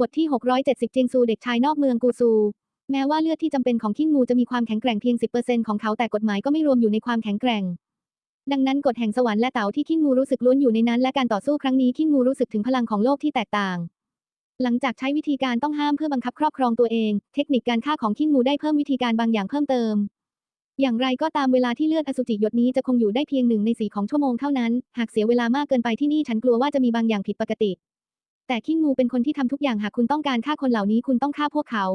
บทที่ 670 เจียงซูเด็กชายนอกเมืองกูซู แม้ว่าเลือดที่จำเป็นของคิงมูจะมีความแข็งแกร่งเพียง 10%ของเขาแต่กฎหมายก็ไม่รวมอยู่ในความแข็งแกร่ง ดังนั้นกฎแห่งสวรรค์และเต๋าที่คิงมูรู้สึกล้วนอยู่ในนั้นและการต่อสู้ครั้งนี้คิงมูรู้สึกถึงพลังของโลกที่แตกต่าง หลังจากใช้วิธีการต้องห้ามเพื่อบังคับครอบครองตัวเอง เทคนิคการฆ่าของคิงมูได้เพิ่มวิธีการบางอย่างเพิ่มเติมอย่างไรก็ตามเวลาที่เลือดอสุจิหยดนี้จะคงอยู่ได้เพียงหนึ่งในสี่ของชั่วโมงเท่านั้น หากเสียเวลามากเกินไปที่นี่ฉันกลัวว่าจะมีบางอย่างผิดปกติ แต่คิงมูเป็นคนที่ทำทุกอย่างหากคุณต้องการฆ่าคนเหล่านี้คุณต้องฆ่าพวกเขา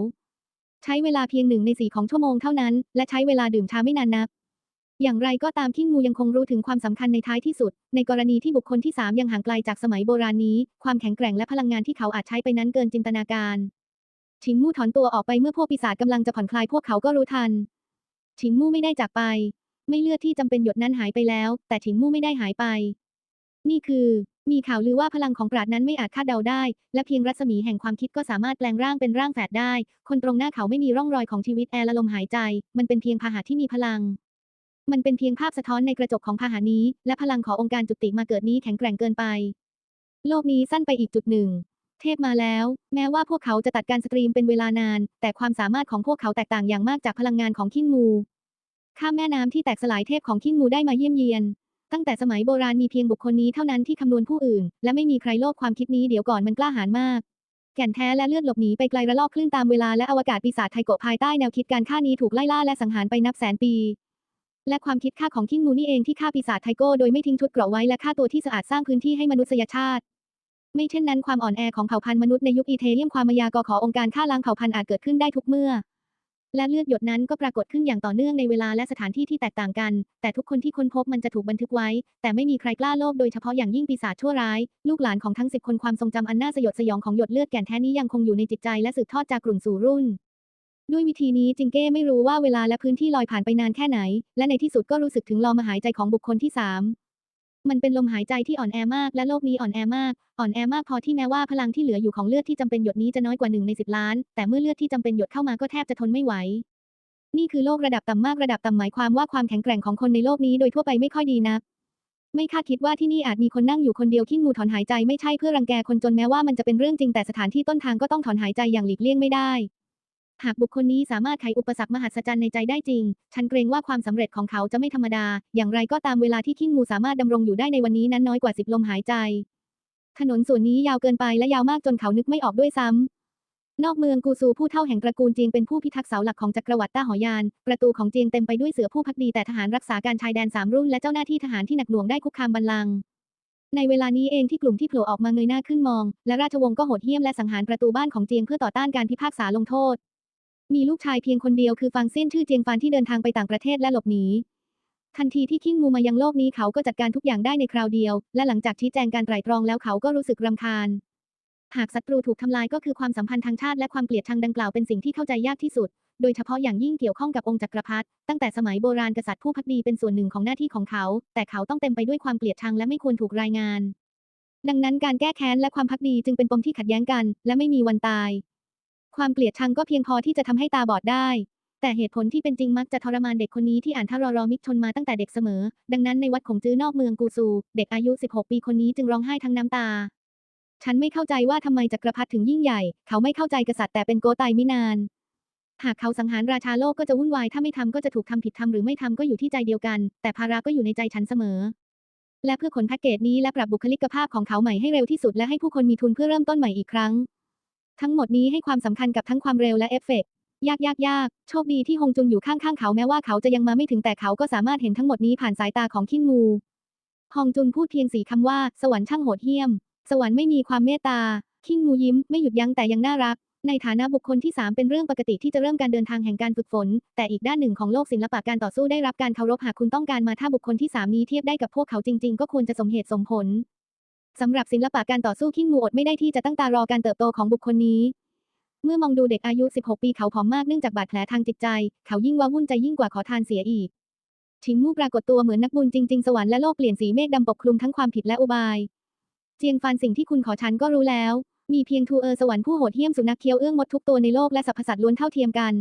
ใช้เวลาเพียงหนึ่งในสี่ของชั่วโมงเท่านั้น และใช้เวลาดื่มชาไม่นานนัก อย่างไรก็ตามคิงมูยังคงรู้ถึงความสำคัญในท้ายที่สุด ในกรณีที่บุคคลที่สามยังห่างไกลจากสมัยโบราณนี้ ความแข็งแกร่งและพลังงานที่เขาอาจใช้ไปนั้นเกินจินตนาการ ชิงมู่ถอนตัวออกไปเมื่อพวกปีศาจกำลังจะผ่อนคลายพวกเขาก็รู้ทัน ชิงมู่ไม่ได้จากไป ไม่เลือดที่จำเป็นหยดนั้นหายไปแล้ว แต่ชิงมู่ไม่ได้หายไป นี่คือ มีข่าวลือว่าพลังของปราดนั้นไม่อาจคาดเดาได้ และเพียงรัศมีแห่งความคิดก็สามารถแปลงร่างเป็นร่างแฝดได้ คนตรงหน้าเขาไม่มีร่องรอยของชีวิตแอร์และลมหายใจ มันเป็นเพียงพาหะที่มีพลัง มันเป็นเพียงภาพสะท้อนในกระจกของพาหานี้ และพลังขององค์การจุติมาเกิดนี้แข็งแกร่งเกินไป โลกนี้สั้นไปอีกจุดหนึ่ง เทพมาแล้ว แม้ว่าพวกเขาจะตัดการสตรีมเป็นเวลานาน แต่ความสามารถของพวกเขาแตกต่างอย่างมากจากพลังงานของขิ้นมูข้ามแม่น้ำที่แตกสลายเทพของขิ้นมูได้มาเยี่ยมเยียน ตั้งแต่สมัยโบราณมีเพียงบุคคลนี้เท่านั้นที่คำนวณผู้อื่น และไม่มีใครโลภความคิดนี้เดี๋ยวก่อนมันกล้าหาญมาก แก่นแท้และเลือดหลบหนีไปไกลระลอกคลื่นตามเวลาและอวกาศปีศาจไทโกภายใต้แนวคิดการฆ่านี้ถูกไล่ล่าและสังหารไปนับแสนปี และความคิดฆ่าของคิงมูนี่เองที่ฆ่าปีศาจไทโกโดยไม่ทิ้งชุดเกราะไว้และฆ่าตัวที่สะอาดสร้างพื้นที่ให้มนุษยชาติ ไม่เช่นนั้นความอ่อนแอของเผ่าพันธุ์มนุษย์ในยุคอีเทเรียมความมายากอขอองค์การฆ่าล้างเผ่าพันธุ์อาจเกิดขึ้นได้ทุกเมื่อ และเลือดหยดนั้นก็ปรากฏขึ้นอย่างต่อเนื่องในเวลาและสถานที่ที่แตกต่างกัน แต่ทุกคนที่ค้นพบมันจะถูกบันทึกไว้ แต่ไม่มีใครกล้าโลภโดยเฉพาะอย่างยิ่งปีศาจชั่วร้าย ลูกหลานของทั้งสิบคนความทรงจำอันน่าสยดสยองของหยดเลือดแก่นแท้นี้ยังคงอยู่ในจิตใจและสืบทอดจากกลุ่นสู่รุ่นด้วยวิธีนี้จิงเก้ไม่รู้ว่าเวลาและพื้นที่ลอยผ่านไปนานแค่ไหน และในที่สุดก็รู้สึกถึงลมหายใจของบุคคลที่สาม มันเป็นลมหายใจที่อ่อนแอมาก และโลกนี้อ่อนแอมาก อ่อนแอมากพอที่แม้ว่าพลังที่เหลืออยู่ของเลือดที่จำเป็นหยดนี้จะน้อยกว่าหนึ่งในสิบล้าน แต่เมื่อเลือดที่จำเป็นหยดเข้ามาก็แทบจะทนไม่ไหว นี่คือโลกระดับต่ำมากระดับต่ำหมายความว่าความแข็งแกร่งของคนในโลกนี้โดยทั่วไปไม่ค่อยดีนักไม่คาดคิดว่าที่นี่อาจมีคนนั่งอยู่คนเดียวขี้งูถอนหายใจไม่ใช่เพื่อรังแกคนจนแม้ว่ามันจะเป็นเรื่องจริงแต่สถานที่ต้นทางก็ต้องถอนหายใจอย่างหลีกเลี่ยงไม่ได้ หากบุคคลนี้สามารถไขอุปสรรคมหัศจรรย์ในใจได้จริง ฉันเกรงว่าความสำเร็จของเขาจะไม่ธรรมดา อย่างไรก็ตามเวลาที่ขี้งูสามารถดำรงอยู่ได้ในวันนี้นั้นน้อยกว่าสิบลมหายใจ ถนนส่วนนี้ยาวเกินไปและยาวมากจนเขานึกไม่ออกด้วยซ้ำนอกเมืองกูซูผู้เท่าแห่งตระกูลเจียงเป็นผู้พิทักษ์เสาหลักของจักรวรรดิต้าหอยาน ประตูของเจียงเต็มไปด้วยเสือผู้พักดีแต่ทหารรักษาการชายแดนสามรุ่นและเจ้าหน้าที่ทหารที่หนักหน่วงได้คุกคามบัลลังก์ในเวลานี้เองที่กลุ่มที่โผล่ออกมาเงยหน้าขึ้นมอง และราชวงศ์ก็โหดเหี้ยมและสังหารประตูบ้านของเจียงเพื่อต่อต้านการพิพากษาลงโทษ มีลูกชายเพียงคนเดียวคือฟางเซี่ยนชื่อเจียงฟานที่เดินทางไปต่างประเทศและหลบหนีทันทีที่ขิ้งมูมายังโลกนี้เขาก็จัดการทุกอย่างได้ในคราวเดียว และหลังจากชี้แจงการไตร่ตรองแล้วเขาก็รู้สึกรำคาญ หากศัตรูถูกทำลายก็คือความสัมพันธ์ทางชาติและความเกลียดชังดังกล่าวเป็นสิ่งที่เข้าใจยากที่สุด โดยเฉพาะอย่างยิ่งเกี่ยวข้องกับองค์จักรพรรดิตั้งแต่สมัยโบราณกษัตริย์ผู้พักดีเป็นส่วนหนึ่งของหน้าที่ของเขา แต่เขาต้องเต็มไปด้วยความเกลียดชังและไม่ควรถูกรายงาน ดังนั้นการแก้แค้นและความพักดีจึงเป็นปมที่ขัดแย้งกัน และไม่มีวันตาย ความเกลียดชังก็เพียงพอที่จะทำให้ตาบอดได้ แต่เหตุผลที่เป็นจริงมักจะทรมานเด็กคนนี้ที่อ่านทารอรอมิกชนมาตั้งแต่เด็กเสมอ ดังนั้นในวัดของจื้อนอกเมืองกูซู เด็กอายุ 16 ปีคนนี้จึงร้องไห้ทั้งน้ำตา ฉันไม่เข้าใจว่าทำไมจักรพรรดิถึงยิ่งใหญ่ เขาไม่เข้าใจกษัตริย์แต่เป็นโกไตมินาน หากเขาสังหารราชาโลกก็จะวุ่นวายถ้าไม่ทำก็จะถูกทำผิดทำหรือไม่ทำก็อยู่ที่ใจเดียวกัน แต่ภาระก็อยู่ในใจฉันเสมอและเพื่อขนแพ็กเกจนี้และปรับบุคลิกภาพของเขาใหม่ให้เร็วที่สุดและให้ผู้คนมีทุนเพื่อเริ่มต้นใหม่อีกครั้ง ทั้งหมดนี้ให้ความสำคัญกับทั้งความเร็วและเอฟเฟกต์ยากยากยากโชคดีที่ฮงจุนอยู่ข้างๆเขาแม้ว่าเขาจะยังมาไม่ถึงแต่เขาก็สามารถเห็นทั้งหมดนี้ผ่านสายตาของขิ้นมูฮองจุนพูดเพียงสี่คำว่า สวรรค์ช่างโหดเหี้ยม สวรรค์ไม่มีความเมตตาขิ้นมูยิ้มไม่หยุดยั้งแต่ยังน่ารัก ในฐานะบุคคลที่สามเป็นเรื่องปกติที่จะเริ่มการเดินทางแห่งการฝึกฝน แต่อีกด้านหนึ่งของโลกศิลปะการต่อสู้ได้รับการเคารพหากคุณต้องการมาถ้าบุคคลที่สามนี้เทียบได้กับพวกเขาจริง ๆ ก็ควรจะสมเหตุสมผล สำหรับศิลปะการต่อสู้ขิ้นมูอดไม่ได้ที่จะตั้งตารอการเติบโตของบุคคลนี้ เมื่อมองดูเด็กอายุ 16 ปีเขาผอมมากเนื่องจากบาดแผลทางจิตใจ เขายิ่งว้าวุ่นใจยิ่งกว่าขอทานเสียอีกชิงมู่ปรากฏตัวเหมือนนักบุญจริง ๆ สวรรค์และโลกเปลี่ยนสีเมฆดำปกคลุมทั้งความผิดและอุบาย เจียงฟานสิ่งที่คุณขอฉันก็รู้แล้ว มีเพียงทูเออสวรรค์ผู้โหดเหี้ยมสุนัขเคี้ยวเอื้องมดทุกตัวในโลกและสรรพสัตว์ล้วนเท่าเทียมกัน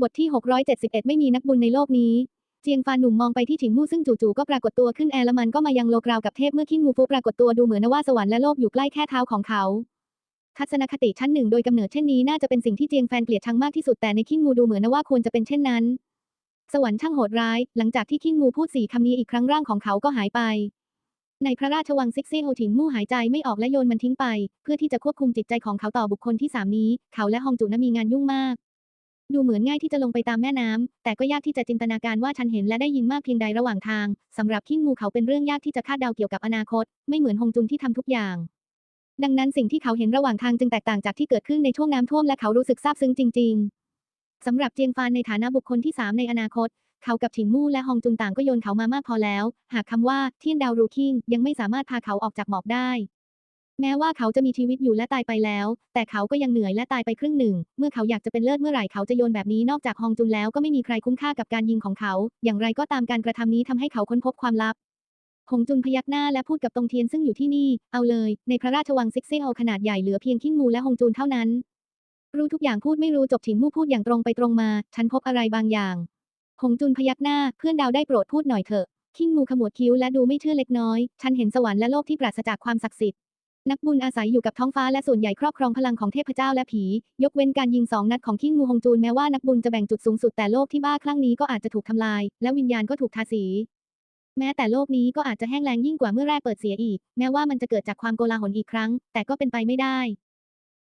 บทที่ 671 ไม่มีนักบุญในโลกนี้ เจียงฟานหนุ่มมองไปที่ฉิงมู่ซึ่งจู่ๆก็ปรากฏตัวขึ้นแอร์ละมันก็มายังโลกราวกับเทพเมื่อขิ้นมูฟูปรากฏตัวดูเหมือนว่าสวรรค์และโลกอยู่ใกล้แค่เท้าของเขาทัศนคติชั้นหนึ่งโดยกำเนิดเช่นนี้น่าจะเป็นสิ่งที่เจียงแฟนเกลียดชังมากที่สุดแต่ในคิงมูดูเหมือนว่าควรจะเป็นเช่นนั้น สวรรค์ช่างโหดร้าย หลังจากที่คิงมูพูดสี่คำนี้อีกครั้งร่างของเขาก็หายไป ในพระราชวังซิกซี่โฮถิงมู่หายใจไม่ออกและโยนมันทิ้งไป เพื่อที่จะควบคุมจิตใจของเขาต่อบุคคลที่สามนี้ เขาและฮองจุนนมีงานยุ่งมาก ดูเหมือนง่ายที่จะลงไปตามแม่น้ำแต่ก็ยากที่จะจินตนาการว่าฉันเห็นและได้ยินมากเพียงใดระหว่างทางสำหรับคิงมูเขาเป็นเรื่องยากที่จะคาดเดาเกี่ยวกับอนาคต ไม่เหมือนฮงจุนที่ทำทุกอย่าง ดังนั้นสิ่งที่เขาเห็นระหว่างทางจึงแตกต่างจากที่เกิดขึ้นในช่วงน้ำท่วมและเขารู้สึกซาบซึ้งจริง ๆสำหรับเจียงฟานในฐานะบุคคลที่สามในอนาคต เขากับฉินมู่และฮองจุนต่างก็โยนเขามามากพอแล้ว หากคำว่าเทียนดาวรูคิงยังไม่สามารถพาเขาออกจากหมอกได้ แม้ว่าเขาจะมีชีวิตอยู่และตายไปแล้ว แต่เขาก็ยังเหนื่อยและตายไปครึ่งหนึ่ง เมื่อเขาอยากจะเป็นเลิศเมื่อไหร่เขาจะโยนแบบนี้นอกจากฮองจุนแล้วก็ไม่มีใครคุ้มค่ากับการยิงของเขา อย่างไรก็ตามการกระทำนี้ทำให้เขาค้นพบความลับฮงจุนพยักหน้าและพูดกับตงเทียนซึ่งอยู่ที่นี่ เอาเลย ในพระราชวังซิกเซี่โฮขนาดใหญ่เหลือเพียงคิงมูและฮงจุนเท่านั้น รู้ทุกอย่างพูดไม่รู้จบฉินมู่พูดอย่างตรงไปตรงมา ฉันพบอะไรบางอย่าง หงจุนพยักหน้า เพื่อนดาวได้โปรดพูดหน่อยเถอะ คิงมูขมวดคิ้วและดูไม่เชื่อเล็กน้อย ฉันเห็นสวรรค์และโลกที่ปราศจากความศักดิ์สิทธิ์ นักบุญอาศัยอยู่กับท้องฟ้าและส่วนใหญ่ครอบครองพลังของเทพเจ้าและผี ยกเว้นการยิงสองนัดของคิงมูฮงจูนแม้ว่านักบุญจะแบ่งจุดสูงสุดแต่โลกที่บ้าคลั่งนี้ก็อาจจะถูกทำลาย และวิญญาณก็ถูกทาสี แม้แต่โลกนี้ก็อาจจะแห้งแล้งยิ่งกว่าเมื่อแรกเปิดเสียอีก แม้ว่ามันจะเกิดจากความโกลาหลอีกครั้ง แต่ก็เป็นไปไม่ได้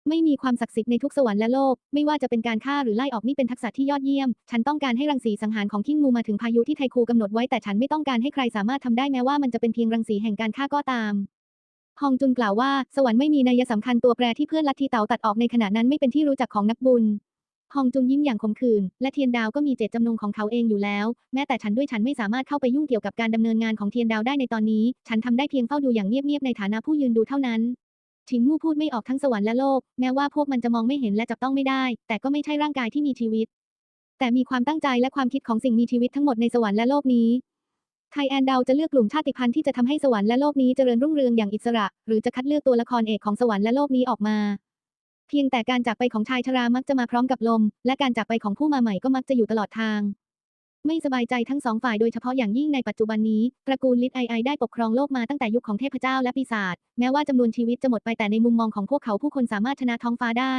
ไม่มีความศักดิ์สิทธิ์ในทุกสวรรค์และโลก ไม่ว่าจะเป็นการฆ่าหรือไล่ออกนี่เป็นทักษะที่ยอดเยี่ยม ฉันต้องการให้รังสีสังหารของคิงมูมาถึงพายุที่ไทคูกำหนดไว้แต่ฉันไม่ต้องการให้ใครสามารถทำได้แม้ว่ามันจะเป็นเพียงรังสีแห่งการฆ่าก็ตาม ฮองจุนกล่าวว่าสวรรค์ไม่มีนัยสำคัญตัวแปรที่เพื่อนลัทธิเต๋าตัดออกในขณะนั้นไม่เป็นที่รู้จักของนักบุญฮองจุนยิ้มอย่างขมขื่นและเทียนดาวก็มีเจตจำนงของเขาเองอยู่แล้ว แม้แต่ฉันด้วยฉันไม่สามารถเข้าไปยุ่งเกี่ยวกับการดำเนินงานของเทียนดาวได้ในตอนนี้ ฉันทำได้เพียงเฝ้าดูอย่างเงียบๆในฐานะผู้ยืนดูเท่านั้นฉินมู่พูดไม่ออกทั้งสวรรค์และโลก แม้ว่าพวกมันจะมองไม่เห็นและจับต้องไม่ได้ แต่ก็ไม่ใช่ร่างกายที่มีชีวิต แต่มีความตั้งใจและความคิดของสิ่งมีชีวิตทั้งหมดในสวรรค์และโลกนี้ ไทแอนดาวจะเลือกกลุ่มชาติพันธุ์ที่จะทำให้สวรรค์และโลกนี้เจริญรุ่งเรืองอย่างอิสระ หรือจะคัดเลือกตัวละครเอกของสวรรค์และโลกนี้ออกมา เพียงแต่การจากไปของชายชรามักจะมาพร้อมกับลม และการจากไปของผู้มาใหม่ก็มักจะอยู่ตลอดทาง ไม่สบายใจทั้งสองฝ่ายโดยเฉพาะอย่างยิ่งในปัจจุบันนี้ ตระกูลลิทไอไอได้ปกครองโลกมาตั้งแต่ยุคของเทพเจ้าและปีศาจแม้ว่าจำนวนชีวิตจะหมดไปแต่ในมุมมองของพวกเขาผู้คนสามารถชนะท้องฟ้าได้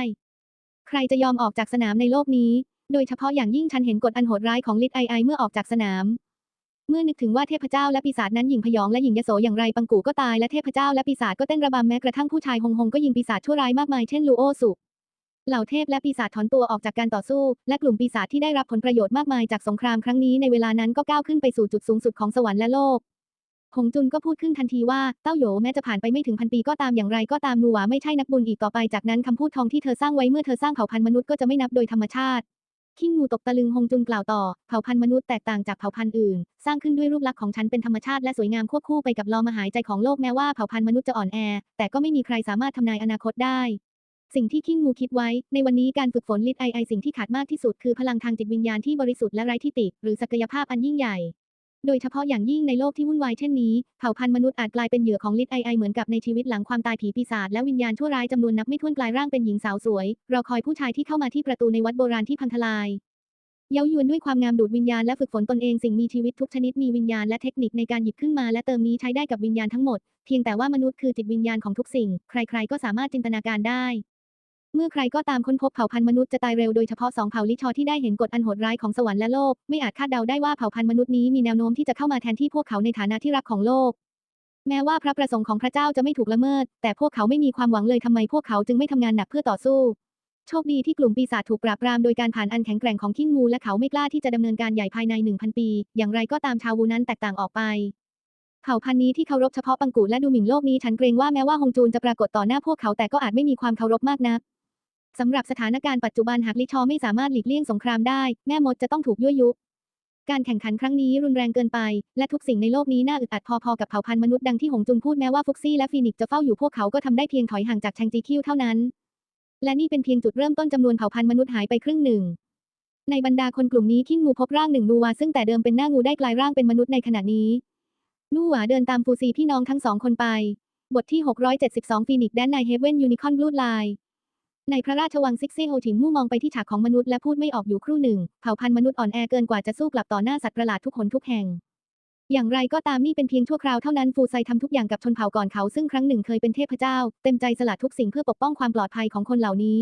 ใครจะยอมออกจากสนามในโลกนี้ โดยเฉพาะอย่างยิ่งฉันเห็นกฎอันโหดร้ายของลิทไอไอเมื่อออกจากสนาม เมื่อนึกถึงว่าเทพเจ้าและปีศาจนั้นหยิ่งพยองและหยิ่งยโสอย่างไรปังกูก็ตายและเทพเจ้าและปีศาจก็เต้นระบำแม้กระทั่งผู้ชายหงหงก็ยิงปีศาจชั่วร้ายมากมายเช่นลูโอสุเหล่าเทพและปีศาจถอนตัวออกจากการต่อสู้ และกลุ่มปีศาจที่ได้รับผลประโยชน์มากมายจากสงครามครั้งนี้ในเวลานั้นก็ก้าวขึ้นไปสู่จุดสูงสุดของสวรรค์และโลกหงจุนก็พูดขึ้นทันทีว่าเต้าโหยแม้จะผ่านไปไม่ถึงพันปีก็ตามอย่างไรก็ตามนูหวาไม่ใช่นักบุญอีกต่อไปจากนั้นคำพูดทองที่เธอสร้างไว้เมื่อเธอสร้างเผ่าพันธุ์มนุษย์ก็จะไม่นับโดยธรรมชาติ คิงมูตกตะลึงฮงจุนกล่าวต่อ เผ่าพันธุ์มนุษย์แตกต่างจากเผ่าพันธุ์อื่น สร้างขึ้นด้วยรูปลักษณ์ของฉันเป็นธรรมชาติและสวยงามควบคู่ไปกับลมหายใจของโลกแม้ว่าเผ่าพันธุ์มนุษย์จะอ่อนแอ แต่ก็ไม่มีใครสามารถทำนายอนาคตได้ สิ่งที่คิงมูคิดไว้ ในวันนี้การฝึกฝนลิดไอไอสิ่งที่ขาดมากที่สุดคือพลังทางจิตวิญญาณที่บริสุทธิ์และไร้ที่ติ หรือศักยภาพอันยิ่งใหญ่ โดยเฉพาะอย่างยิ่งในโลกที่วุ่นวายเช่นนี้ เผ่าพันธุ์มนุษย์อาจกลายเป็นเหยื่อของลิดไอไอเหมือนกับในชีวิตหลังความตายผีปีศาจและวิญญาณชั่วร้ายจำนวนนับไม่ถ้วนกลายร่างเป็นหญิงสาวสวย รอคอยผู้ชายที่เข้ามาที่ประตูในวัดโบราณที่พังทลายเย้ายวนด้วยความงามดูดวิญญาณและฝึกฝนตนเองสิ่งมีชีวิตทุกชนิดมีวิญญาณและเทคนิคในการหยิบขึ้นมาและเติมนี้ใช้ได้กับวิญญาณทั้งหมด เพียงแต่ว่ามนุษย์คือจิตวิญญาณของทุกสิ่ง ใครๆก็สามารถจินตนาการได้ เมื่อใครก็ตามค้นพบเผ่าพันธุ์มนุษย์จะตายเร็วโดยเฉพาะสองเผ่าลิชอที่ได้เห็นกฎอันโหดร้ายของสวรรค์และโลก ไม่อาจคาดเดาได้ว่าเผ่าพันธุ์มนุษย์นี้มีแนวโน้มที่จะเข้ามาแทนที่พวกเขาในฐานะที่รักของโลก แม้ว่าพระประสงค์ของพระเจ้าจะไม่ถูกละเมิด แต่พวกเขาไม่มีความหวังเลยทำไมพวกเขาจึงไม่ทำงานหนักเพื่อต่อสู้ โชคดีที่กลุ่มปีศาจถูกปราบปรามโดยการผ่านอันแข็งแกร่งของคิงมูและเขาไม่กล้าที่จะดำเนินการใหญ่ภายใน 1,000 ปี อย่างไรก็ตามชาววูนั้นแตกต่างออกไปเผ่าพันธุ์นี้ที่เคารพเฉพาะปังกูและดูหมิ่นโลกนี้ฉันเกรงว่าแม้ว่าฮงจูนจะปรากฏต่อหน้าพวกเขาแต่ก็อาจไม่มีความเคารพมากนัก สำหรับสถานการณ์ปัจจุบันหากลิชอไม่สามารถหลีกเลี่ยงสงครามได้ แม่มดจะต้องถูกยั่วยุ การแข่งขันครั้งนี้รุนแรงเกินไป และทุกสิ่งในโลกนี้น่าอึดอัดพอๆกับเผ่าพันธุ์มนุษย์ดังที่หงจุนพูดแม้ว่าฟุกซี่และฟีนิกซ์จะเฝ้าอยู่พวกเขาก็ทำได้เพียงถอยห่างจากแชงจีคิวเท่านั้น และนี่เป็นเพียงจุดเริ่มต้นจำนวนเผ่าพันธุ์มนุษย์หายไปครึ่งหนึ่งในบรรดาคนกลุ่มนี้คิงงูพบร่างหนึ่งนูวาซึ่งแต่เดิมเป็นหน้างูได้กลายร่างเป็นมนุษย์ในขณะนี้ นูวาเดินตามฟูซีพี่น้องทั้งสองคนไป บทที่ 672ฟีนิกแดนในเฮเว่นยูนิคอนบลูดไลน์ ในพระราชวังซิกซี่โฮถิงมู่มองไปที่ฉากของมนุษย์และพูดไม่ออกอยู่ครู่หนึ่ง เผ่าพันธุ์มนุษย์อ่อนแอเกินกว่าจะสู้กลับต่อหน้าสัตว์ประหลาดทุกหนทุกแห่ง อย่างไรก็ตามนี่เป็นเพียงชั่วคราวเท่านั้นฟูไซทำทุกอย่างกับชนเผ่าก่อนเขาซึ่งครั้งหนึ่งเคยเป็นเทพเจ้า เต็มใจสละทุกสิ่งเพื่อปกป้องความปลอดภัยของคนเหล่านี้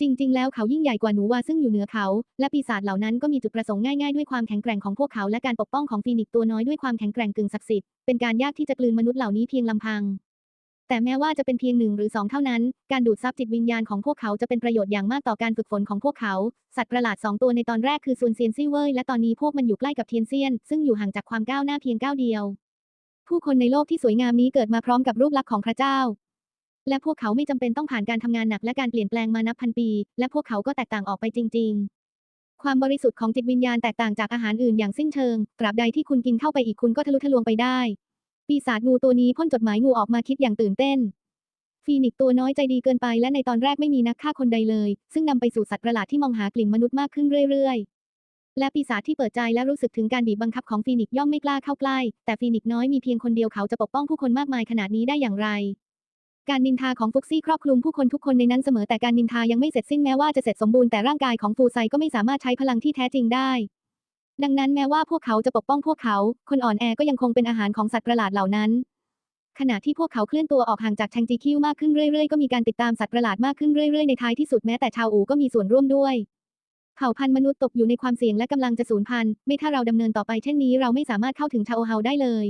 จริง ๆ แล้วเขายิ่งใหญ่กว่าหนูวาซึ่งอยู่เหนือเขา และปีศาจเหล่านั้นก็มีจุดประสงค์ง่ายๆด้วยความแข็งแกร่งของพวกเขาและการปกป้องของฟีนิกตัวน้อยด้วยความแข็งแกร่งกึ่งศักดิ์สิทธิ์เป็นการยากที่จะกลืนมนุษย์เหล่านี้เพียงลำพัง แต่แม้ว่าจะเป็นเพียงหนึ่งหรือสองเท่านั้น การดูดซับจิตวิญญาณของพวกเขาจะเป็นประโยชน์อย่างมากต่อการฝึกฝนของพวกเขา สัตว์ประหลาดสองตัวในตอนแรกคือซูนเซียนซี่เว่ยและตอนนี้พวกมันอยู่ใกล้กับเทียนเซียน ซึ่งอยู่ห่างจากความก้าวหน้าเพียงก้าวเดียว ผู้คนในโลกที่สวยงามนี้เกิดมาพร้อมกับรูปลักษณ์ของพระเจ้า และพวกเขาไม่จำเป็นต้องผ่านการทำงานหนักและการเปลี่ยนแปลงมานับพันปี และพวกเขาก็แตกต่างออกไปจริง ๆความบริสุทธิ์ของจิตวิญญาณแตกต่างจากอาหารอื่นอย่างสิ้นเชิง ตราบใดที่คุณกินเข้าไปอีกคุณก็ทะลุทะลวงไปได้ ปีศาจงูตัวนี้พ่นจดหมายงูออกมาคิดอย่างตื่นเต้น ฟีนิกตัวน้อยใจดีเกินไปและในตอนแรกไม่มีนักฆ่าคนใดเลย ซึ่งนำไปสู่สัตว์ประหลาดที่มองหากลิ่นมนุษย์มากขึ้นเรื่อยๆ และปีศาจที่เปิดใจและรู้สึกถึงการบีบบังคับของฟีนิกย่อมไม่กล้าเข้าใกล้ แต่ฟีนิกน้อยมีเพียงคนเดียวเขาจะปกป้องผู้คนมากมายขนาดนี้ได้อย่างไร การนินทาของฟุกซี่ครอบคลุมผู้คนทุกคนในนั้นเสมอแต่การนินทายังไม่เสร็จสิ้นแม้ว่าจะเสร็จสมบูรณ์แต่ร่างกายของฟูไซก็ไม่สามารถใช้พลังที่แท้จริงได้ ดังนั้นแม้ว่าพวกเขาจะปกป้องพวกเขา คนอ่อนแอก็ยังคงเป็นอาหารของสัตว์ประหลาดเหล่านั้น ขณะที่พวกเขาเคลื่อนตัวออกห่างจากแชงจีคิวมากขึ้นเรื่อยๆ ก็มีการติดตามสัตว์ประหลาดมากขึ้นเรื่อยๆ ในท้ายที่สุดแม้แต่ชาวอูก็มีส่วนร่วมด้วย เผ่าพันธุ์มนุษย์ตกอยู่ในความเสี่ยงและกำลังจะสูญพันธุ์ ไม่ถ้าเราดำเนินต่อไปเช่นนี้เราไม่สามารถเข้าถึงชาโอเฮาได้เลย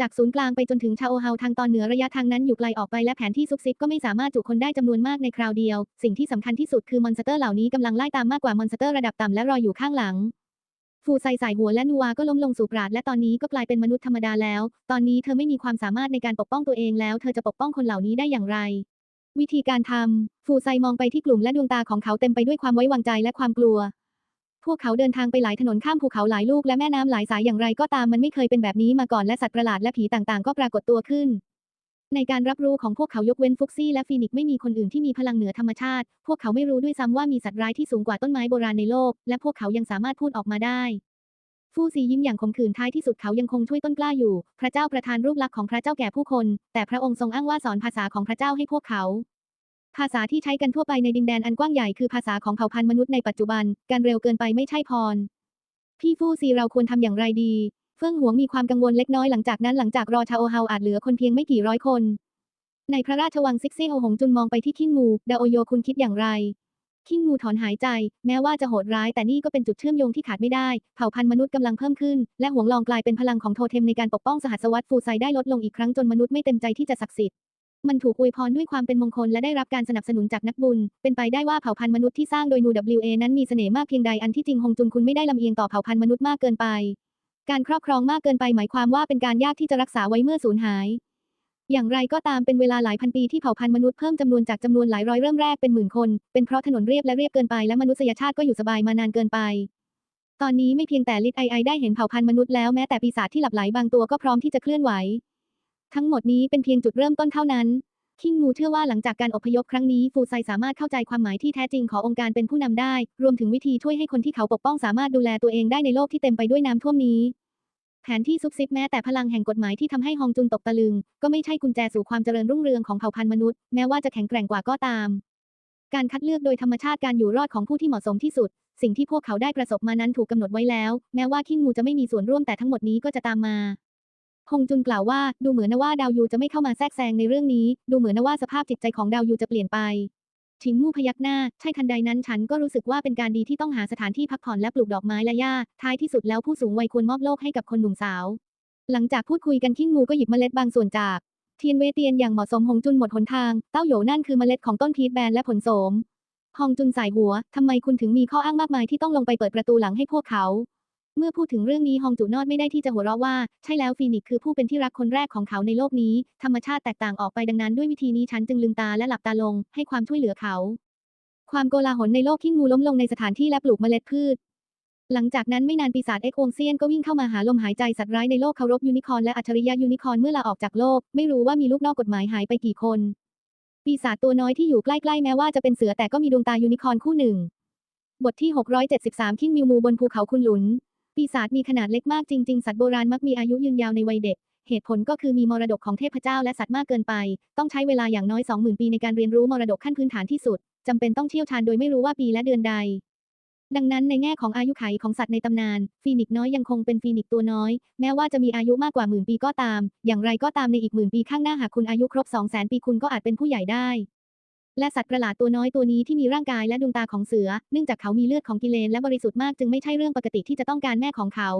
จากศูนย์กลางไปจนถึงชาโอเฮาทางตอนเหนือระยะทางนั้นอยู่ไกลออกไปและแผนที่ซุกซิบก็ไม่สามารถจุคนได้จำนวนมากในคราวเดียว สิ่งที่สำคัญที่สุดคือมอนสเตอร์เหล่านี้กำลังไล่ตามมากกว่ามอนสเตอร์ระดับต่ำและรออยู่ข้างหลัง ฟูไซสายหัวและนัวก็ล้มลงสู่ปราดและตอนนี้ก็กลายเป็นมนุษย์ธรรมดาแล้ว ตอนนี้เธอไม่มีความสามารถในการปกป้องตัวเองแล้ว เธอจะปกป้องคนเหล่านี้ได้อย่างไร วิธีการทำ ฟูไซมองไปที่กลุ่มและดวงตาของเขาเต็มไปด้วยความไว้วางใจและความกลัว พวกเขาเดินทางไปหลายถนนข้ามภูเขาหลายลูกและแม่น้ำหลายสายอย่างไรก็ตามมันไม่เคยเป็นแบบนี้มาก่อนและสัตว์ประหลาดและผีต่างๆ ก็ปรากฏตัวขึ้น ในการรับรู้ของพวกเขายกเว้นฟุกซี่และฟีนิกซ์ไม่มีคนอื่นที่มีพลังเหนือธรรมชาติ พวกเขาไม่รู้ด้วยซ้ำว่ามีสัตว์ร้ายที่สูงกว่าต้นไม้โบราณในโลก และพวกเขายังสามารถพูดออกมาได้ ฟูซียิ้มอย่างขมขื่นท้ายที่สุดเขายังคงช่วยต้นกล้าอยู่ พระเจ้าประทานรูปลักษณ์ของพระเจ้าแก่ผู้คน แต่พระองค์ทรงอ้างว่าสอนภาษาของพระเจ้าให้พวกเขาภาษาที่ใช้กันทั่วไปในดินแดนอันกว้างใหญ่คือภาษาของเผ่าพันธุ์มนุษย์ในปัจจุบัน การเร็วเกินไปไม่ใช่พร พี่ฟู่ซีเราควรทำอย่างไรดี เฟื่องหวงมีความกังวลเล็กน้อยหลังจากนั้นหลังจากรอชาโอเฮาอาจเหลือคนเพียงไม่กี่ร้อยคน ในพระราชวังซิกเซโอหงจุนมองไปที่คิ้งงูดาโอโยคุณคิดอย่างไรคิ้งงูถอนหายใจ แม้ว่าจะโหดร้ายแต่นี่ก็เป็นจุดเชื่อมโยงที่ขาดไม่ได้ เผ่าพันธุ์มนุษย์กำลังเพิ่มขึ้น และหวงลองกลายเป็นพลังของโทเทมในการปกป้องสหัสวรรษฟูไซได้ลดลงอีกครั้งจนมนุษย์ไม่เต็มใจที่จะศักดิ์สิทธิ์มันถูกอวยพรด้วยความเป็นมงคลและได้รับการสนับสนุนจากนักบุญ เป็นไปได้ว่าเผ่าพันธุ์มนุษย์ที่สร้างโดยนู WA นั้นมีเสน่ห์มากเพียงใดอันที่จริงฮงจุนคุณไม่ได้ลำเอียงต่อเผ่าพันธุ์มนุษย์มากเกินไป การครอบครองมากเกินไปหมายความว่าเป็นการยากที่จะรักษาไว้เมื่อสูญหาย อย่างไรก็ตามเป็นเวลาหลายพันปีที่เผ่าพันธุ์มนุษย์เพิ่มจำนวนจากจำนวนหลายร้อยเริ่มแรกเป็นหมื่นคน เป็นเพราะถนนเรียบและเรียบเกินไปและมนุษยชาติก็อยู่สบายมานานเกินไป ตอนนี้ไม่เพียงแต่ลิทไอไอได้เห็นเผ่าพันธุ์มนุษย์แล้วแม้แต่ปีศาจที่หลับไหลบางตัวก็พร้อมที่จะเคลื่อนไหว ทั้งหมดนี้เป็นเพียงจุดเริ่มต้นเท่านั้น คิงงูเชื่อว่าหลังจากการอพยพครั้งนี้ฟูไซสามารถเข้าใจความหมายที่แท้จริงขององค์การเป็นผู้นำได้ รวมถึงวิธีช่วยให้คนที่เขาปกป้องสามารถดูแลตัวเองได้ในโลกที่เต็มไปด้วยน้ำท่วมนี้ แผนที่ซุกซิบแม้แต่พลังแห่งกฎหมายที่ทำให้ฮองจุนตกตะลึง ก็ไม่ใช่กุญแจสู่ความเจริญรุ่งเรืองของเผ่าพันธุ์มนุษย์แม้ว่าจะแข็งแกร่งกว่าก็ตาม การคัดเลือกโดยธรรมชาติการอยู่รอดของผู้ที่เหมาะสมที่สุด สิ่งที่พวกเขาได้ประสบมานั้นถูกกำหนดไว้แล้ว แม้ว่าคิงงูจะไม่มีส่วนร่วมแต่ทั้งหมดนี้ก็จะตามมา ฮงจุนกล่าวว่า ดูเหมือนนะว่าดาวยูจะไม่เข้ามาแทรกแซงในเรื่องนี้ ดูเหมือนนะว่าสภาพจิตใจของดาวยูจะเปลี่ยนไปชิงมู่พยักหน้า ใช่ทันใดนั้นฉันก็รู้สึกว่าเป็นการดีที่ต้องหาสถานที่พักผ่อนและปลูกดอกไม้และหญ้า ท้ายที่สุดแล้วผู้สูงวัยควรมอบโลกให้กับคนหนุ่มสาว หลังจากพูดคุยกันคิงมูก็หยิบเมล็ดบางส่วนจาก เทียนเวเตียนอย่างเหมาะสมฮงจุนหมดหนทาง เต้าโหยนั่นคือเมล็ดของต้นพีชแบนและผลโสม ฮองจุนสายหัว ทำไมคุณถึงมีข้ออ้างมากมายที่ต้องลงไปเปิดประตูหลังให้พวกเขา เมื่อพูดถึงเรื่องนี้ฮองจุนอดไม่ได้ที่จะหัวเราะว่า ใช่แล้วฟีนิกซ์คือผู้เป็นที่รักคนแรกของเขาในโลกนี้ ธรรมชาติแตกต่างออกไปดังนั้นด้วยวิธีนี้ฉันจึงลืมตาและหลับตาลง ให้ความช่วยเหลือเขา ความโกลาหลในโลกขิ้งงูล้มลงในสถานที่และปลูกเมล็ดพืช หลังจากนั้นไม่นานปีศาจเอ็กโองเซียนก็วิ่งเข้ามาหาลมหายใจสัตว์ร้ายในโลกเคารพยูนิคอร์นและอัจฉริยะยูนิคอร์นเมื่อลาออกจากโลก ไม่รู้ว่ามีลูกนอกกฎหมายหายไปกี่คน ปีศาจตัวน้อยที่อยู่ใกล้ๆแม้ว่าจะเป็นเสือแต่ก็มีดวงตายูนิคอร์นคู่หนึ่ง บทที่ 673 คิงมิวมูบนภูเขาคุณหลุน ปีศาจมีขนาดเล็กมากจริง ๆ สัตว์โบราณมักมีอายุยืนยาวในวัยเด็ก เหตุผลก็คือมีมรดกของเทพเจ้าและสัตว์มากเกินไป ต้องใช้เวลาอย่างน้อย 20,000 ปีในการเรียนรู้มรดกขั้นพื้นฐานที่สุด จำเป็นต้องเชี่ยวชาญโดยไม่รู้ว่าปีและเดือนใด ดังนั้นในแง่ของอายุขัยของสัตว์ในตำนาน ฟีนิกซ์น้อยยังคงเป็นฟีนิกซ์ตัวน้อย แม้ว่าจะมีอายุมากกว่าหมื่นปีก็ตาม อย่างไรก็ตามในอีกหมื่นปีข้างหน้าหากคุณอายุครบ2 0 0 0 0 0 ปีคุณก็อาจเป็นผู้ใหญ่ได้ และสัตว์ประหลาดตัวน้อยตัวนี้ที่มีร่างกายและดวงตาของเสือ เนื่องจากเขามีเลือดของกิเลนและบริสุทธิ์มากจึงไม่ใช่เรื่องปกติที่จะต้องการแม่ของเขา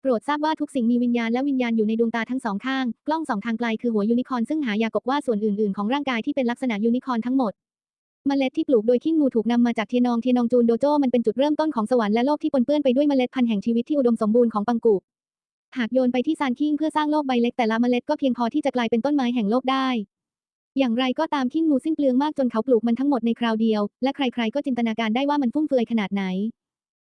โปรดทราบว่าทุกสิ่งมีวิญญาณและวิญญาณอยู่ในดวงตาทั้งสองข้าง กล้องสองทางไกลคือหัวยูนิคอร์นซึ่งหายากบว่าส่วนอื่นๆ ของร่างกายที่เป็นลักษณะยูนิคอร์นทั้งหมดเมล็ดที่ปลูกโดยขิ้งูถูกนำมาจากเทียนองเทียนองจูนโดโจมันเป็นจุดเริ่มต้นของสวรรค์และโลกที่ปนเปื้อนไปด้วยเมล็ดพันธุ์แห่งชีวิตที่อุดมสมบูรณ์ของปังกุหากโยนไปที่ซานคิงเพื่อสร้างโลกใบเล็กแต่ละเมล็ดก็เพียงพอที่จะกลายเป็นต้นไม้แห่งโลกได้ อย่างไรก็ตามขิ้งงูสิ้นเปลืองมากจนเขาปลูกมันทั้งหมดในคราวเดียว และใครๆก็จินตนาการได้ว่ามันฟุ่มเฟือยขนาดไหน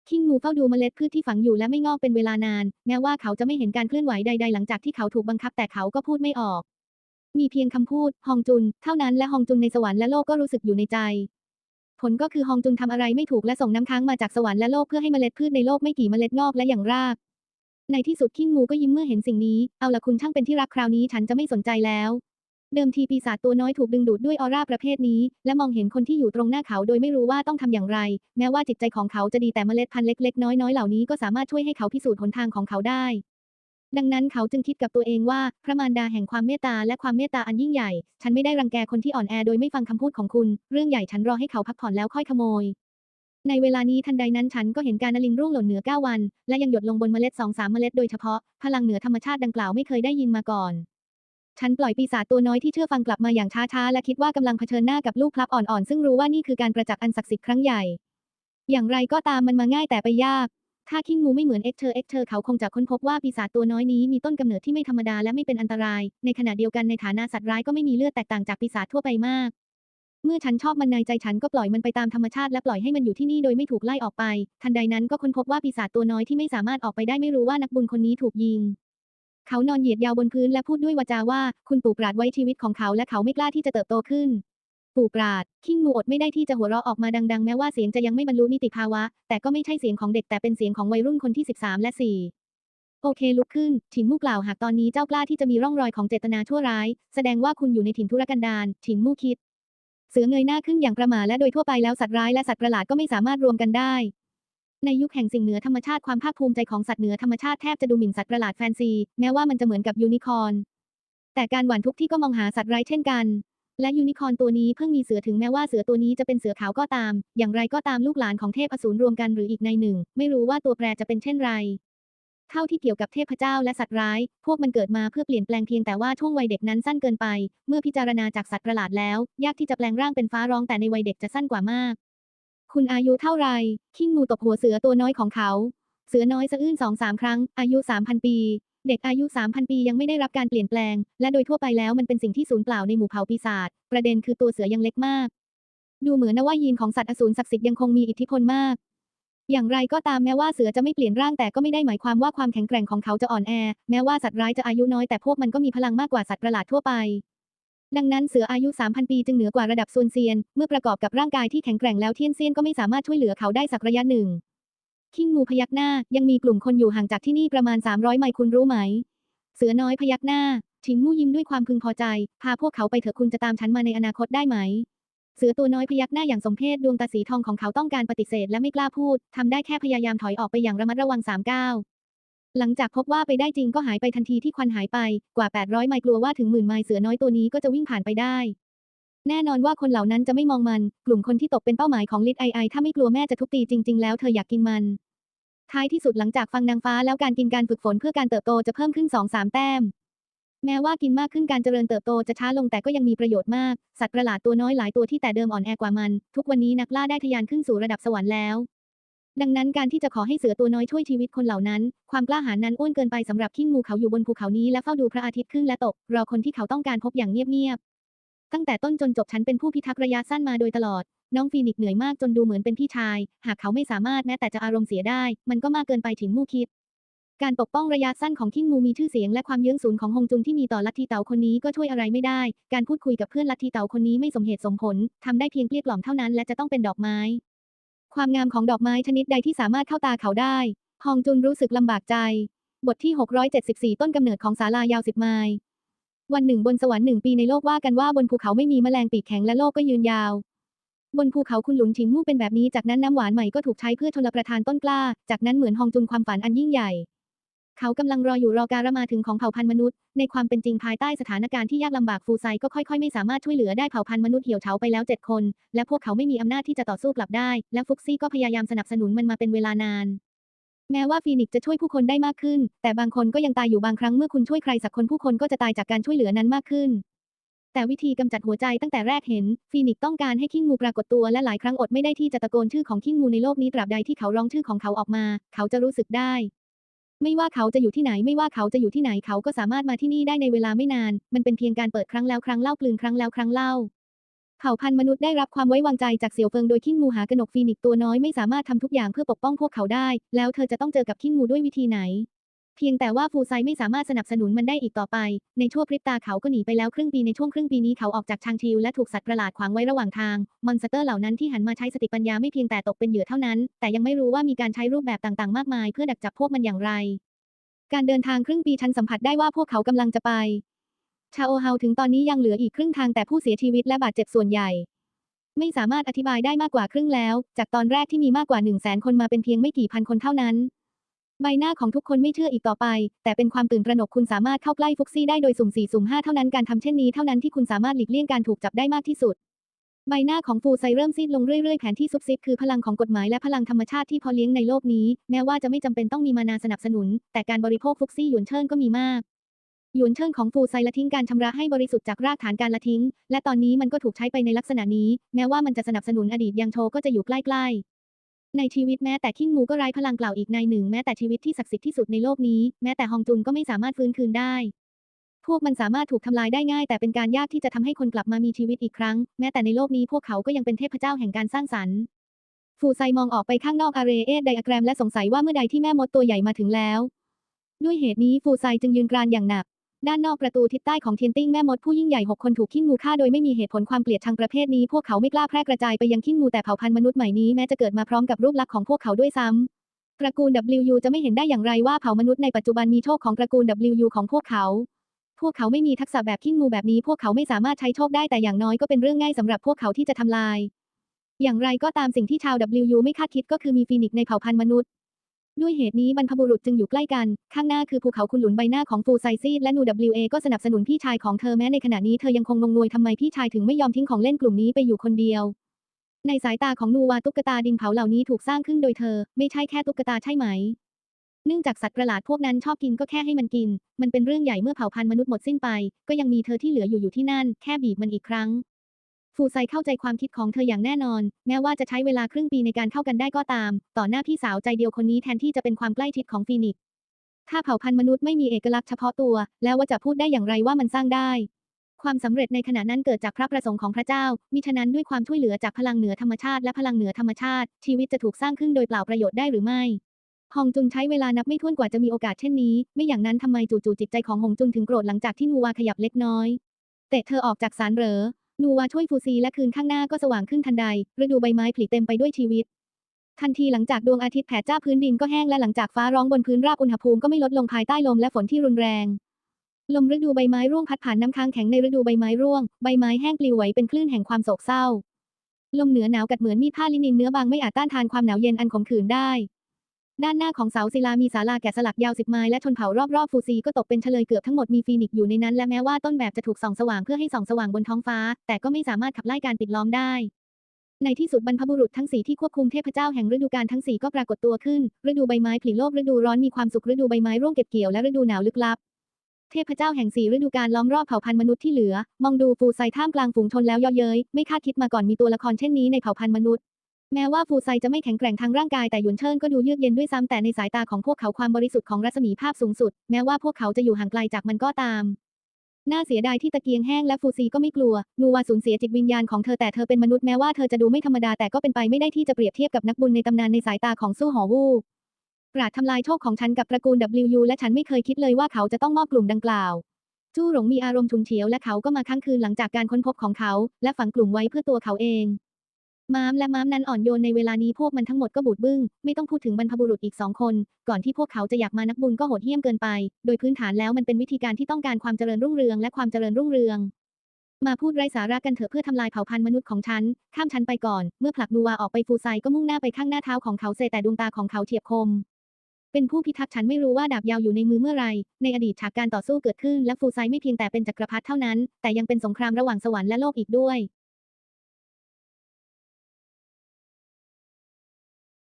ขิ้งงูเฝ้าดูเมล็ดพืชที่ฝังอยู่และไม่งอกเป็นเวลานาน แม้ว่าเขาจะไม่เห็นการเคลื่อนไหวใด ๆ หลังจากที่เขาถูกบังคับแต่เขาก็พูดไม่ออก มีเพียงคำพูด ฮองจุน เท่านั้นและฮองจุนในสวรรค์และโลกก็รู้สึกอยู่ในใจ ผลก็คือฮองจุนทำอะไรไม่ถูกและส่งน้ำค้างมาจากสวรรค์และโลกเพื่อให้เมล็ดพืชในโลกไม่กี่เมล็ดงอกและอย่างราก ในที่สุดขิ้งงูก็ยิ้มเมื่อเห็นสิ่งนี้ เอาละคุณช่างเป็นที่รักคราวนี้ฉันจะไม่สนใจแล้ว เดิมทีปีศาจตัวน้อยถูกดึงดูดด้วยออร่าประเภทนี้ และมองเห็นคนที่อยู่ตรงหน้าเขาโดยไม่รู้ว่าต้องทำอย่างไร แม้ว่าจิตใจของเขาจะดีแต่เมล็ดพันธุ์เล็กๆ น้อยๆ เหล่านี้ก็สามารถช่วยให้เขาพิสูจน์หนทางของเขาได้ ดังนั้นเขาจึงคิดกับตัวเองว่า พระมารดาแห่งความเมตตาและความเมตตาอันยิ่งใหญ่ ฉันไม่ได้รังแกคนที่อ่อนแอโดยไม่ฟังคำพูดของคุณ เรื่องใหญ่ฉันรอให้เขาพักผ่อนแล้วค่อยขโมยในเวลานี้ทันใดนั้นฉันก็เห็นการนลิงร่วงหล่นเหนือ 9 วัน และยังหยดลงบนเมล็ดสองสามเมล็ดโดยเฉพาะ พลังเหนือธรรมชาติดังกล่าวไม่เคยได้ยินมาก่อน ฉันปล่อยปีศาจตัวน้อยที่เชื่อฟังกลับมาอย่างช้าๆ และคิดว่ากำลังเผชิญหน้ากับลูกพลับอ่อนๆ ซึ่งรู้ว่านี่คือการประจักษ์อันศักดิ์สิทธิ์ครั้งใหญ่ อย่างไรก็ตามมันมาง่ายแต่ไปยาก ถ้าคิงมูไม่เหมือนเอ็กเทอร์เอ็กเทอร์เขาคงจะค้นพบว่าปีศาจตัวน้อยนี้มีต้นกำเนิดที่ไม่ธรรมดาและไม่เป็นอันตราย ในขณะเดียวกันในฐานะสัตว์ร้ายก็ไม่มีเลือดแตกต่างจากปีศาจทั่วไปมาก เมื่อฉันชอบมันในใจฉันก็ปล่อยมันไปตามธรรมชาติและปล่อยให้มันอยู่ที่นี่โดยไม่ถูกไล่ออกไป ทันใดนั้นก็ค้นพบว่าปีศาจตัวน้อยที่ไม่สามารถออกไปได้ไม่รู้ว่านักบุญคนนี้ถูกยิง เขานอนเหยียดยาวบนพื้นและพูดด้วยวาจาว่า คุณปู่ปราดไว้ชีวิตของเขาและเขาไม่กล้าที่จะเติบโตขึ้น ปู่ปราดคิงมูอดไม่ได้ที่จะหัวเราะออกมาดังๆ แม้ว่าเสียงจะยังไม่บรรลุนิติภาวะ แต่ก็ไม่ใช่เสียงของเด็กแต่เป็นเสียงของวัยรุ่นคนที่ 13 และ 4โอเคลุกขึ้น ถินมู่กล่าวหากตอนนี้เจ้ากล้าที่จะมีร่องรอยของเจตนาชั่วร้าย แสดงว่าคุณอยู่ในถิ่นทุรกันดารถินมู่คิด เสือเงยหน้าขึ้นอย่างประหม่าและโดยทั่วไปแล้วสัตว์ร้ายและสัตว์ประหลาดก็ไม่สามารถรวมกันได้ ในยุคแห่งสิ่งเหนือธรรมชาติความภาคภูมิใจของสัตว์เหนือธรรมชาติแทบจะดูหมิ่นสัตว์ประหลาดแฟนซี แม้ว่ามันจะเหมือนกับยูนิคอร์นแต่การหว่านทุกที่ก็มองหาสัตว์ร้ายเช่นกัน และยูนิคอร์นตัวนี้เพิ่งมีเสือถึงแม้ว่าเสือตัวนี้จะเป็นเสือขาวก็ตาม อย่างไรก็ตามลูกหลานของเทพอสูรรวมกันหรืออีกในหนึ่ง ไม่รู้ว่าตัวแปรจะเป็นเช่นไร เท่าที่เกี่ยวกับเทพเจ้าและสัตว์ร้าย พวกมันเกิดมาเพื่อเปลี่ยนแปลงเพียงแต่ว่าช่วงวัยเด็กนั้นสั้นเกินไป เมื่อพิจารณาจากสัตว์ประหลาดแล้ว ยากที่จะแปลงร่างเป็นฟ้าร้องแต่ในวัยเด็กจะสั้นกว่ามาก คุณอายุเท่าไรคิงงูตบหัวเสือตัวน้อยของเขา เสือน้อยสะอื้นสองสามครั้ง อายุ3,000ปี เด็กอายุ3,000ปียังไม่ได้รับการเปลี่ยนแปลง และโดยทั่วไปแล้วมันเป็นสิ่งที่สูญเปล่าในหมู่เผ่าปีศาจ ประเด็นคือตัวเสือยังเล็กมาก ดูเหมือนนะว่ายีนของสัตว์อสูรศักดิ์สิทธิ์ยังคงมีอิทธิพลมาก อย่างไรก็ตามแม้ว่าเสือจะไม่เปลี่ยนร่างแต่ก็ไม่ได้หมายความว่าความแข็งแกร่งของเขาจะอ่อนแอ แม้ว่าสัตว์ร้ายจะอายุน้อยแต่พวกมันก็มีพลังมากกว่าสัตว์ประหลาดทั่วไป ดังนั้นเสืออายุ 3,000 ปีจึงเหนือกว่าระดับซุนเซียน เมื่อประกอบกับร่างกายที่แข็งแกร่งแล้วเทียนเซียนก็ไม่สามารถช่วยเหลือเขาได้สักระยะหนึ่ง คิงมูพยักหน้า ยังมีกลุ่มคนอยู่ห่างจากที่นี่ประมาณ 300 ไมล์คุณรู้ไหม เสือน้อยพยักหน้า ชิงมู่ยิ้มด้วยความพึงพอใจ พาพวกเขาไปเถอะคุณจะตามฉันมาในอนาคตได้ไหม เสือตัวน้อยพยักหน้าอย่างสมเพชดวงตาสีทองของเขาต้องการปฏิเสธและไม่กล้าพูดทำได้แค่พยายามถอยออกไปอย่างระมัดระวังสามก้าว หลังจากพบว่าไปได้จริงก็หายไปทันทีที่ควันหายไป กว่า 800 ไมล์กลัวว่าถึงหมื่นไมล์เสือน้อยตัวนี้ก็จะวิ่งผ่านไปได้ แน่นอนว่าคนเหล่านั้นจะไม่มองมัน กลุ่มคนที่ตกเป็นเป้าหมายของลิดไอไอถ้าไม่กลัวแม่จะทุบตีจริง ๆ แล้วเธออยากกินมันท้ายที่สุดหลังจากฟังนางฟ้าแล้วการกินการฝึกฝนเพื่อการเติบโตจะเพิ่มขึ้น 2-3 แต้ม แม้ว่ากินมากขึ้นการเจริญเติบโตจะช้าลงแต่ก็ยังมีประโยชน์มาก สัตว์ประหลาดตัวน้อยหลายตัวที่แต่เดิมอ่อนแอกว่ามัน ทุกวันนี้นักล่าได้ทะยานขึ้นสู่ระดับสวรรค์แล้ว ดังนั้นการที่จะขอให้เสือตัวน้อยช่วยชีวิตคนเหล่านั้น ความกล้าหาญนั้นอ้วนเกินไปสำหรับขิ้งงูเขาอยู่บนภูเขานี้และเฝ้าดูพระอาทิตย์ขึ้นและตก รอคนที่เขาต้องการพบอย่างเงียบๆ ตั้งแต่ต้นจนจบฉันเป็นผู้พิทักษ์ระยะสั้นมาโดยตลอด น้องฟีนิกซ์เหนื่อยมากจนดูเหมือนเป็นพี่ชาย หากเขาไม่สามารถแม้แต่จะอารมณ์เสียได้ มันก็มากเกินไปถึงมู่คิด การปกป้องระยะสั้นของคิงมูมีชื่อเสียงและความเยื้องสูนของฮงจุนที่มีต่อลัทธิเต๋าคนนี้ก็ช่วยอะไรไม่ได้ การพูดคุยกับเพื่อนลัทธิเต๋าคนนี้ไม่สมเหตุสมผลทำได้เพียงเกลี้ยกล่อมเท่านั้นและจะต้องเป็นดอกไม้ ความงามของดอกไม้ชนิดใดที่สามารถเข้าตาเขาได้ ฮองจุนรู้สึกลำบากใจ บทที่ 674 ต้นกำเนิดของศาลายาวสิบไมล์วันหนึ่งบนสวรรค์หนึ่งปีในโลกว่ากันว่าบนภูเขาไม่มีแมลงปีกแข็งและโลกก็ยืนยาว บนภูเขาคุณหลุนชิงมู่เป็นแบบนี้จากนั้นน้ำหวานใหม่ก็ถูกใช้เพื่อชลประทานต้นกล้า จากนั้นเหมือนฮองจุนความฝันอันยิ่งใหญ่ เขากำลังรออยู่รอการมาถึงของเผ่าพันธุ์มนุษย์ ในความเป็นจริงภายใต้สถานการณ์ที่ยากลำบากฟูไซก็ค่อยๆ ไม่สามารถช่วยเหลือได้เผ่าพันธุ์มนุษย์เหี่ยวเฉาไปแล้วเจ็ดคน และพวกเขาไม่มีอำนาจที่จะต่อสู้กลับได้ และฟุกซี่ก็พยายามสนับสนุนมันมาเป็นเวลานาน แม้ว่าฟีนิกซ์จะช่วยผู้คนได้มากขึ้น แต่บางคนก็ยังตายอยู่บางครั้งเมื่อคุณช่วยใครสักคนผู้คนก็จะตายจากการช่วยเหลือนั้นมากขึ้นแต่วิธีกำจัดหัวใจตั้งแต่แรกเห็น ฟีนิกซ์ต้องการให้คิงมูปรากฏตัวและหลายครั้งอดไม่ได้ที่จะตะโกนชื่อของคิงมูในโลกนี้ตราบใดที่เขาร้องชื่อของเขาออกมา เขาจะรู้สึกได้ ไม่ว่าเขาจะอยู่ที่ไหนไม่ว่าเขาจะอยู่ที่ไหนเขาก็สามารถมาที่นี่ได้ในเวลาไม่นาน มันเป็นเพียงการเปิดครั้งแล้วครั้งเล่ากลืนครั้งแล้วครั้งเล่าเผ่าพันธุ์มนุษย์ได้รับความไว้วางใจจากเสี่ยวเฟิงโดยคิ้งมูหากนกฟีนิกตัวน้อยไม่สามารถทำทุกอย่างเพื่อปกป้องพวกเขาได้ แล้วเธอจะต้องเจอกับคิ้งมูด้วยวิธีไหน เพียงแต่ว่าฟูไซไม่สามารถสนับสนุนมันได้อีกต่อไป ในชั่วพริบตาเขาก็หนีไปแล้วครึ่งปีในช่วงครึ่งปีนี้เขาออกจากชางชิวและถูกสัตว์ประหลาดขวางไว้ระหว่างทาง มอนสเตอร์เหล่านั้นที่หันมาใช้สติปัญญาไม่เพียงแต่ตกเป็นเหยื่อเท่านั้น แต่ยังไม่รู้ว่ามีการใช้รูปแบบต่างๆ มากมาย เพื่อดักจับพวกมันอย่างไร การเดินทางครึ่งปีฉันสัมผัสได้ว่าพวกเขากำลังจะไป ชาโอเฮาถึงตอนนี้ยังเหลืออีกครึ่งทางแต่ผู้เสียชีวิตและบาดเจ็บส่วนใหญ่ไม่สามารถอธิบายได้มากกว่าครึ่งแล้ว จากตอนแรกที่มีมากกว่า1 0 0 0 0แสนคนมาเป็นเพียงไม่กี่พันคนเท่านั้น ใบหน้าของทุกคนไม่เชื่ออีกต่อไป แต่เป็นความตื่นตระหนกคุณสามารถเข้าใกล้ฟุกซี่ได้โดยสุ่ม4สุ่ม5เท่านั้นการทำเช่นนี้เท่านั้นที่คุณสามารถหลีกเลี่ยงการถูกจับได้มากที่สุด ใบหน้าของฟูไซเริ่มซีดลงเรื่อยๆแผนที่ซุบซิบคือพลังของกฎหมายและพลังธรรมชาติที่พอเลี้ยงในโลกนี้ แม้ว่าจะไม่จำเป็นต้องมีมานาสนับสนุน แต่การบริโภคฟุกซี่หยวนเชิญก็มีมากหยวนเชิญของฟูไซละทิ้งการชำระให้บริสุทธิ์จากรากฐานการละทิ้ง และตอนนี้มันก็ถูกใช้ไปในลักษณะนี้ แม้ว่ามันจะสนับสนุนอดีตยังโชก็จะอยู่ใกล้ๆ ในชีวิตแม้แต่คิงมูก็ไร้พลังกล่าวอีกในหนึ่งแม้แต่ชีวิตที่ศักดิ์สิทธิ์ที่สุดในโลกนี้ แม้แต่ฮองจุนก็ไม่สามารถฟื้นคืนได้ พวกมันสามารถถูกทำลายได้ง่าย แต่เป็นการยากที่จะทำให้คนกลับมามีชีวิตอีกครั้ง แม้แต่ในโลกนี้พวกเขาก็ยังเป็นเทพเจ้าแห่งการสร้างสรรค์ฟูไซมองออกไปข้างนอกอาเรเอสไดอะแกรมและสงสัยว่าเมื่อใดที่แม่มดตัวใหญ่มาถึงแล้ว ด้วยเหตุนี้ฟูไซจึงยืนกรานอย่างหนัก ด้านนอกประตูทิศใต้ของเทียนติ้งแม่มดผู้ยิ่งใหญ่หกคนถูกขิ้นงูฆ่าโดยไม่มีเหตุผลความเกลียดชังประเภทนี้ พวกเขาไม่กล้าแพร่กระจายไปยังขิ้นงูแต่เผ่าพันธุ์มนุษย์ใหม่นี้แม้จะเกิดมาพร้อมกับรูปลักษณ์ของพวกเขาด้วยซ้ำตระกูล WU จะไม่เห็นได้อย่างไรว่าเผ่ามนุษย์ในปัจจุบันมีโชคของตระกูล WU ของพวกเขา พวกเขาไม่มีทักษะแบบขิ้นงูแบบนี้ พวกเขาไม่สามารถใช้โชคได้แต่อย่างน้อยก็เป็นเรื่องง่ายสำหรับพวกเขาที่จะทำลาย อย่างไรก็ตามสิ่งที่ชาว WU ไม่คาดคิดก็คือมีฟีนิกซ์ในเผ่าพันธุ์มนุษย์ ด้วยเหตุนี้บรรพบุรุษจึงอยู่ใกล้กัน ข้างหน้าคือภูเขาคุณหลุนใบหน้าของฟูไซซีดและนู WA ก็สนับสนุนพี่ชายของเธอแม้ในขณะนี้เธอยังคงงงงวยทำไมพี่ชายถึงไม่ยอมทิ้งของเล่นกลุ่มนี้ไปอยู่คนเดียว ในสายตาของนูวาตุ๊กตาดินเผาเหล่านี้ถูกสร้างขึ้นโดยเธอ ไม่ใช่แค่ตุ๊กตาใช่ไหม เนื่องจากสัตว์ประหลาดพวกนั้นชอบกินก็แค่ให้มันกิน มันเป็นเรื่องใหญ่เมื่อเผ่าพันธุ์มนุษย์หมดสิ้นไป ก็ยังมีเธอที่เหลืออยู่อยู่ที่นั่น แค่บีบมันอีกครั้ง ฟูไซเข้าใจความคิดของเธออย่างแน่นอน แม้ว่าจะใช้เวลาครึ่งปีในการเข้ากันได้ก็ตาม ต่อหน้าพี่สาวใจเดียวคนนี้แทนที่จะเป็นความใกล้ชิดของฟีนิกซ์ถ้าเผ่าพันธุ์มนุษย์ไม่มีเอกลักษณ์เฉพาะตัว แล้วว่าจะพูดได้อย่างไรว่ามันสร้างได้ ความสำเร็จในขณะนั้นเกิดจากพระประสงค์ของพระเจ้า มิฉะนั้นด้วยความช่วยเหลือจากพลังเหนือธรรมชาติและพลังเหนือธรรมชาติ ชีวิตจะถูกสร้างขึ้นโดยเปล่าประโยชน์ได้หรือไม่ฮองจุนใช้เวลานับไม่ถ้วนกว่าจะมีโอกาสเช่นนี้ ไม่อย่างนั้นทำไมจู่ๆจิตใจของฮงจุนถึงโกรธหลังจากที่นูวาขยับเล็กน้อยเตะเธอออกจากศาลเหรอ นูวาช่วยฟูซีและคืนข้างหน้าก็สว่างขึ้นทันใด ฤดูใบไม้ผลิเต็มไปด้วยชีวิต ทันทีหลังจากดวงอาทิตย์แผ่จ้าพื้นดินก็แห้งและหลังจากฟ้าร้องบนพื้นราบอุณหภูมิก็ไม่ลดลงภายใต้ลมและฝนที่รุนแรง ลมฤดูใบไม้ร่วงพัดผ่านน้ำค้างแข็งในฤดูใบไม้ร่วง ใบไม้แห้งปลิวไหวเป็นคลื่นแห่งความโศกเศร้า ลมเหนือหนาวกัดเหมือนมีผ้าลินินเนื้อบางไม่อาจต้านทานความหนาวเย็นอันขมขื่นได้ ด้านหน้าของเสาศิลามีศาลาแกะสลักยาวสิบไมล์และชนเผ่ารอบๆฟูซีก็ตกเป็นเฉลยเกือบทั้งหมดมีฟีนิกซ์อยู่ในนั้นและแม้ว่าต้นแบบจะถูกส่องสว่างเพื่อให้ส่องสว่างบนท้องฟ้า แต่ก็ไม่สามารถขับไล่การปิดล้อมได้ ในที่สุดบรรพบุรุษทั้งสี่ที่ควบคุมเทพเจ้าแห่งฤดูกาลทั้งสี่ก็ปรากฏตัวขึ้น ฤดูใบไม้ผลิโลกฤดูร้อนมีความสุขฤดูใบไม้ร่วงเก็บเกี่ยวและฤดูหนาวลึกลับเทพเจ้าแห่งสี่ฤดูกาลล้อมรอบเผ่าพันธุ์มนุษย์ที่เหลือ มองดูฟูไซท่ามกลางฝูงชนแล้วเย่อเย้ยไม่คาดคิดมาก่อนมีตัวละครเช่นนี้ในเผ่าพันธุ์มนุษย์ แม้ว่าฟูไซจะไม่แข็งแกร่งทางร่างกายแต่หยวนเชิญก็ดูเยือกเย็นด้วยซ้ำแต่ในสายตาของพวกเขาความบริสุทธิ์ของรัศมีภาพสูงสุด แม้ว่าพวกเขาจะอยู่ห่างไกลจากมันก็ตาม น่าเสียดายที่ตะเกียงแห้งและฟูซีก็ไม่กลัว นูวาสูญเสียจิตวิญญาณของเธอแต่เธอเป็นมนุษย์แม้ว่าเธอจะดูไม่ธรรมดาแต่ก็เป็นไปไม่ได้ที่จะเปรียบเทียบกับนักบุญในตำนานในสายตาของสู้หอวูปราดทำลายโชคของฉันกับตระกูล WU และฉันไม่เคยคิดเลยว่าเขาจะต้องมอบกลุ่มดังกล่าวจู้หลงมีอารมณ์ฉุนเฉียวและเขาก็มาค้างคืนหลังจากการค้นพบของเขา และฝังกลุ่มไว้เพื่อตัวเขาเอง ม้ามและม้ามนั้นอ่อนโยนในเวลานี้พวกมันทั้งหมดก็บูดบึ้ง ไม่ต้องพูดถึงบรรพบุรุษอีกสองคน ก่อนที่พวกเขาจะอยากมานักบุญก็โหดเหี้ยมเกินไป โดยพื้นฐานแล้วมันเป็นวิธีการที่ต้องการความเจริญรุ่งเรืองและความเจริญรุ่งเรือง มาพูดไร้สาระกันเถอะเพื่อทำลายเผ่าพันธุ์มนุษย์ของฉัน ข้ามฉันไปก่อน เมื่อผลักนูวาออกไปฟูไซก็มุ่งหน้าไปข้างหน้าเท้าของเขาเซแต่ดวงตาของเขาเฉียบคมเป็นผู้พิทักษ์ฉันไม่รู้ว่าดาบยาวอยู่ในมือเมื่อไร ในอดีตฉากการต่อสู้เกิดขึ้นและฟูไซไม่เพียงแต่เป็นจักรพรรดิเท่านั้น แต่ยังเป็นสงครามระหว่างสวรรค์และโลกอีกด้วย